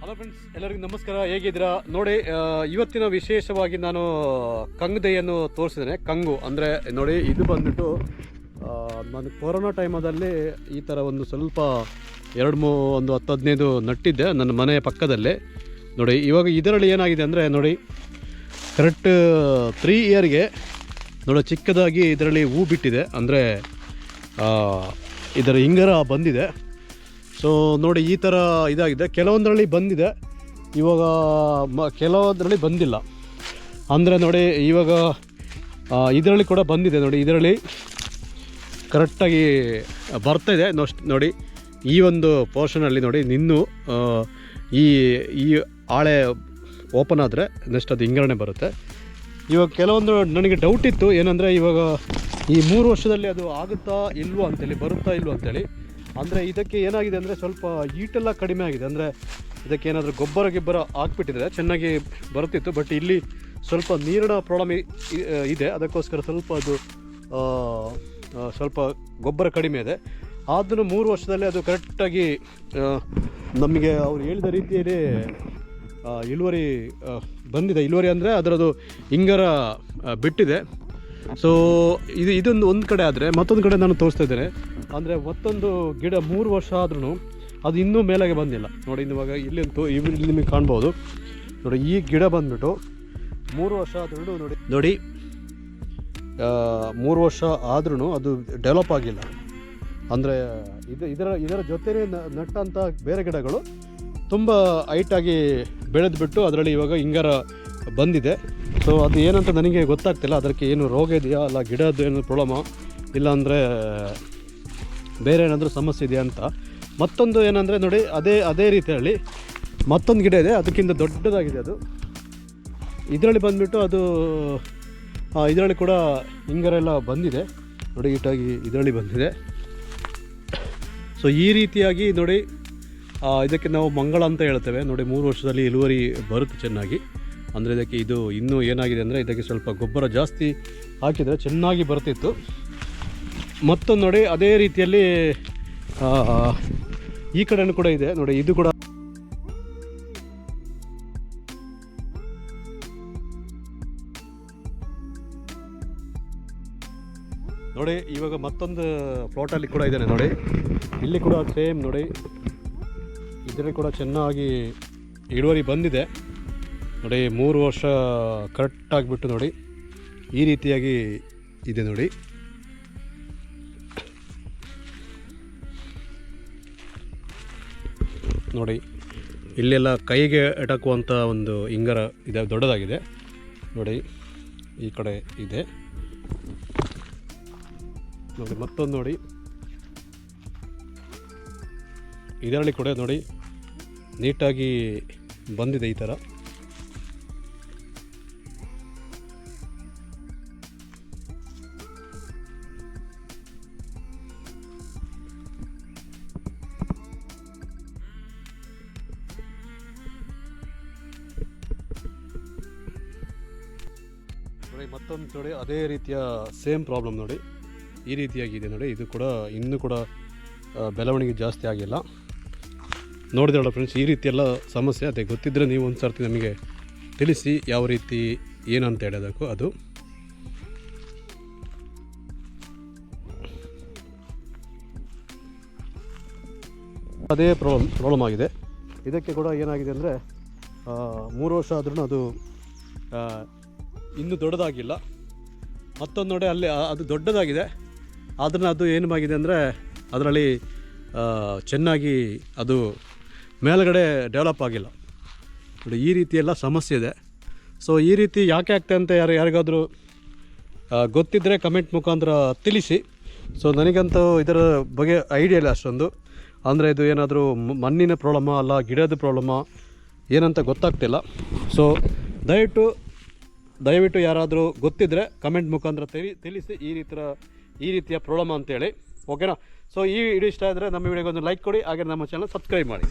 Hello friends ಎಲ್ಲರಿಗೂ ನಮಸ್ಕಾರ. ಹೇಗಿದ್ದೀರಾ? ನೋಡಿ ಇವತ್ತಿನ ವಿಶೇಷವಾಗಿ ನಾನು ಕಂಗ್ದೆಯನ್ನು ತೋರಿಸಿದ್ದೇನೆ. ಕಂಗು ಅಂದರೆ ನೋಡಿ, ಇದು ಬಂದ್ಬಿಟ್ಟು ನಾನು ಕೊರೋನಾ ಟೈಮಲ್ಲಿ ಈ ಥರ ಒಂದು ಸ್ವಲ್ಪ ಎರಡು ಮೂ, ಒಂದು ಹತ್ತು ಹದಿನೈದು ನಟ್ಟಿದ್ದೆ ನನ್ನ ಮನೆಯ ಪಕ್ಕದಲ್ಲಿ. ನೋಡಿ, ಇವಾಗ ಇದರಲ್ಲಿ ಏನಾಗಿದೆ ಅಂದರೆ ನೋಡಿ ಕರೆಕ್ಟ್ ತ್ರೀ ಇಯರ್ಗೆ ನೋಡಿ, ಚಿಕ್ಕದಾಗಿ ಇದರಲ್ಲಿ ಹೂ ಬಿಟ್ಟಿದೆ. ಅಂದರೆ ಇದರ ಹಿಂಗರ ಬಂದಿದೆ. ಸೊ ನೋಡಿ, ಈ ಥರ ಇದಾಗಿದೆ. ಕೆಲವೊಂದರಲ್ಲಿ ಬಂದಿದೆ. ಇವಾಗ, ಮ, ಕೆಲವೊಂದರಲ್ಲಿ ಬಂದಿಲ್ಲ. ಅಂದರೆ ನೋಡಿ, ಇವಾಗ ಇದರಲ್ಲಿ ಕೂಡ ಬಂದಿದೆ ನೋಡಿ, ಇದರಲ್ಲಿ ಕರೆಕ್ಟಾಗಿ ಬರ್ತಾ ಇದೆ. ನೋಸ್ಟ್- ನೋಡಿ, ಈ ಒಂದು ಪೋರ್ಷನಲ್ಲಿ ನೋಡಿ, ನಿನ್ನೂ ಈ ಈ ಹಾಳೆ ಓಪನ್ ಆದರೆ ನೆಕ್ಸ್ಟ್ ಅದು ಹಿಂಗರಣೆ ಬರುತ್ತೆ. ಇವಾಗ ಕೆಲವೊಂದು ನನಗೆ ಡೌಟ್ ಇತ್ತು. ಏನಂದರೆ, ಇವಾಗ ಈ ಮೂರು ವರ್ಷದಲ್ಲಿ ಅದು ಆಗುತ್ತಾ ಇಲ್ವೋ ಅಂತೇಳಿ, ಬರುತ್ತಾ ಇಲ್ವೋ ಅಂತೇಳಿ. ಅಂದರೆ ಇದಕ್ಕೆ ಏನಾಗಿದೆ ಅಂದರೆ ಸ್ವಲ್ಪ ಈಟೆಲ್ಲ ಕಡಿಮೆ ಆಗಿದೆ. ಅಂದರೆ ಇದಕ್ಕೆ ಏನಾದರೂ ಗೊಬ್ಬರ, ಗಿಬ್ಬರ ಹಾಕ್ಬಿಟ್ಟಿದ್ರೆ ಚೆನ್ನಾಗಿ ಬರುತ್ತಿತ್ತು. ಬಟ್ ಇಲ್ಲಿ ಸ್ವಲ್ಪ ನೀರಿನ ಪ್ರಾಬ್ಲಮ್ ಇದೆ. ಅದಕ್ಕೋಸ್ಕರ ಸ್ವಲ್ಪ ಅದು ಸ್ವಲ್ಪ ಗೊಬ್ಬರ ಕಡಿಮೆ ಇದೆ. ಆದರೂ ಮೂರು ವರ್ಷದಲ್ಲಿ ಅದು ಕರೆಕ್ಟಾಗಿ ನಮಗೆ ಅವ್ರು ಹೇಳಿದ ರೀತಿಯಲ್ಲಿ ಇಳುವರಿ ಬಂದಿದೆ. ಇಳುವರಿ ಅಂದರೆ ಅದರದು ಇಂಗರ ಬಿಟ್ಟಿದೆ. ಸೊ ಇದು, ಇದೊಂದು, ಒಂದು ಕಡೆ ಆದರೆ ಮತ್ತೊಂದು ಕಡೆ ನಾನು ತೋರಿಸ್ತಾ ಇದ್ದೇನೆ. ಅಂದರೆ ಮತ್ತೊಂದು ಗಿಡ ಮೂರು ವರ್ಷ ಆದ್ರೂ ಅದು ಇನ್ನೂ ಮೇಲೆಗೆ ಬಂದಿಲ್ಲ. ನೋಡಿ, ಇವಾಗ ಇಲ್ಲಿ ಅಂತೂ ಇಲ್ಲಿ ನಿಮಗೆ ಕಾಣ್ಬೋದು. ನೋಡಿ, ಈ ಗಿಡ ಬಂದ್ಬಿಟ್ಟು ಮೂರು ವರ್ಷ ಆದ್ರೂ ನೋಡಿ. ನೋಡಿ ಮೂರು ವರ್ಷ ಆದ್ರೂ ಅದು ಡೆವಲಪ್ ಆಗಿಲ್ಲ. ಅಂದರೆ ಇದು ಇದರ ಇದರ ಜೊತೆನೇ ನಟ್ಟಂಥ ಬೇರೆ ಗಿಡಗಳು ತುಂಬ ಹೈಟಾಗಿ ಬೆಳೆದ್ಬಿಟ್ಟು ಅದರಲ್ಲಿ ಇವಾಗ ಹಿಂಗಾರ ಬಂದಿದೆ. ಸೊ ಅದು ಏನಂತ ನನಗೆ ಗೊತ್ತಾಗ್ತಿಲ್ಲ. ಅದಕ್ಕೆ ಏನು ರೋಗ ಇದೆಯಾ? ಅಲ್ಲ, ಗಿಡದ್ದು ಏನು ಪ್ರಾಬ್ಲಮ ಇಲ್ಲ ಬೇರೆ ಏನಾದರೂ ಸಮಸ್ಯೆ ಇದೆಯಾ ಅಂತ. ಮತ್ತೊಂದು ಏನಂದರೆ ನೋಡಿ, ಅದೇ ಅದೇ ರೀತಿಯಲ್ಲಿ ಮತ್ತೊಂದು ಗಿಡ ಇದೆ, ಅದಕ್ಕಿಂತ ದೊಡ್ಡದಾಗಿದೆ ಅದು. ಇದರಲ್ಲಿ ಬಂದುಬಿಟ್ಟು ಅದು ಇದರಲ್ಲಿ ಕೂಡ ಹಿಂಗರೆಲ್ಲ ಬಂದಿದೆ. ನೋಡಿ ಈಟಾಗಿ ಇದರಲ್ಲಿ ಬಂದಿದೆ. ಸೊ ಈ ರೀತಿಯಾಗಿ ನೋಡಿ ಇದಕ್ಕೆ ನಾವು ಮಂಗಳ ಅಂತ ಹೇಳ್ತೇವೆ. ನೋಡಿ, ಮೂರು ವರ್ಷದಲ್ಲಿ ಇಳುವರಿ ಬರುತ್ತೆ ಚೆನ್ನಾಗಿ. ಅಂದರೆ ಇದಕ್ಕೆ ಇದು ಇನ್ನೂ ಏನಾಗಿದೆ ಅಂದರೆ, ಇದಕ್ಕೆ ಸ್ವಲ್ಪ ಗೊಬ್ಬರ ಜಾಸ್ತಿ ಹಾಕಿದರೆ ಚೆನ್ನಾಗಿ ಬರ್ತಿತ್ತು. ಮತ್ತೊಂದು ನೋಡಿ, ಅದೇ ರೀತಿಯಲ್ಲಿ ಈ ಕಡೆನೂ ಕೂಡ ಇದೆ. ನೋಡಿ, ಇದು ಕೂಡ ನೋಡಿ, ಇವಾಗ ಮತ್ತೊಂದು ಪ್ಲಾಟಲ್ಲಿ ಕೂಡ ಇದ್ದಾನೆ, ನೋಡಿ. ಇಲ್ಲಿ ಕೂಡ ಸೇಮ್ ನೋಡಿ. ಇದರಲ್ಲಿ ಕೂಡ ಚೆನ್ನಾಗಿ ಇಳುವರಿ ಬಂದಿದೆ. ನೋಡಿ, ಮೂರು ವರ್ಷ ಕರೆಕ್ಟ್ ಆಗಿಬಿಟ್ಟು ನೋಡಿ, ಈ ರೀತಿಯಾಗಿ ಇದೆ ನೋಡಿ. ನೋಡಿ. ಇಲ್ಲೆಲ್ಲ ಕೈಗೆ ಎಟಕುವಂಥ ಒಂದು ಇಂಗರ ಇದೆ, ದೊಡ್ಡದಾಗಿದೆ. ನೋಡಿ, ಈ ಕಡೆ ಇದೆ. ನೋಡಿ, ಮತ್ತೊಂದು ನೋಡಿ. ಇದರಲ್ಲಿ ಕೂಡ ನೋಡಿ, ನೀಟಾಗಿ ಬಂದಿದೆ ಈ ಥರ ನೋಡಿ ಮತ್ತೊಂದು ನೋಡಿ, ಅದೇ ರೀತಿಯ ಸೇಮ್ ಪ್ರಾಬ್ಲಮ್ ನೋಡಿ. ಈ ರೀತಿಯಾಗಿದೆ ನೋಡಿ, ಇದು ಕೂಡ ಇನ್ನೂ ಕೂಡ ಬೆಳವಣಿಗೆ ಜಾಸ್ತಿ ಆಗಿಲ್ಲ. ನೋಡಿದ್ರಲ್ಲ ಫ್ರೆಂಡ್ಸ್ ಈ ರೀತಿ ಎಲ್ಲ ಸಮಸ್ಯೆ, ಅದೇ ಗೊತ್ತಿದ್ದರೆ ನೀವು ಒಂದು ಸರ್ತಿ ನಮಗೆ ತಿಳಿಸಿ ಯಾವ ರೀತಿ, ಏನಂತ ಹೇಳೋದಕ್ಕೂ ಅದು. ಅದೇ ಪ್ರಾಬ್ಲಮ್ ಪ್ರಾಬ್ಲಮ್ ಆಗಿದೆ. ಇದಕ್ಕೆ ಕೂಡ ಏನಾಗಿದೆ ಅಂದರೆ ಮೂರು ವರ್ಷ ಆದ್ರೂ ಅದು ಇನ್ನೂ ದೊಡ್ಡದಾಗಿಲ್ಲ. ಮತ್ತೊಂದು ನೋಡಿ ಅಲ್ಲಿ ಅದು ದೊಡ್ಡದಾಗಿದೆ. ಆದ್ರೆ ಅದು ಏನು ಆಗಿದೆ ಅಂದರೆ, ಅದರಲ್ಲಿ ಚೆನ್ನಾಗಿ ಅದು ಮೇಲುಗಡೆ ಡೆವಲಪ್ ಆಗಿಲ್ಲ. ನೋಡಿ, ಈ ರೀತಿ ಎಲ್ಲ ಸಮಸ್ಯೆ ಇದೆ. ಸೊ ಈ ರೀತಿ ಯಾಕೆ ಆಗ್ತದೆ ಅಂತ ಯಾರು, ಯಾರಿಗಾದರೂ ಗೊತ್ತಿದ್ದರೆ ಕಮೆಂಟ್ ಮುಖಾಂತರ ತಿಳಿಸಿ. ಸೊ ನನಗಂತೂ ಇದರ ಬಗ್ಗೆ ಐಡಿಯಾ ಇಲ್ಲ ಅಷ್ಟೊಂದು. ಅಂದರೆ ಇದು ಏನಾದರೂ ಮಣ್ಣಿನ ಪ್ರಾಬ್ಲಮ ಅಲ್ಲ ಗಿಡದ ಪ್ರಾಬ್ಲಮ ಏನಂತ ಗೊತ್ತಾಗ್ತಿಲ್ಲ. ಸೊ ದಯವಿಟ್ಟು ದಯವಿಟ್ಟು ಯಾರಾದರೂ ಗೊತ್ತಿದ್ದರೆ ಕಮೆಂಟ್ ಮುಖಾಂತರ ತಿಳಿ ತಿಳಿಸಿ ಈ ರೀತಿಯ ಈ ರೀತಿಯ ಪ್ರಾಬ್ಲಮ್ ಅಂತೇಳಿ. ಓಕೆನಾ ಸೊ ಈ ವಿಡಿಯೋ ಇಷ್ಟ ಆದರೆ ನಮ್ಮ ವಿಡಿಯೋಗೆ ಒಂದು ಲೈಕ್ ಕೊಡಿ, ಹಾಗೆ ನಮ್ಮ ಚಾನಲ್ ಸಬ್ಸ್ಕ್ರೈಬ್ ಮಾಡಿ.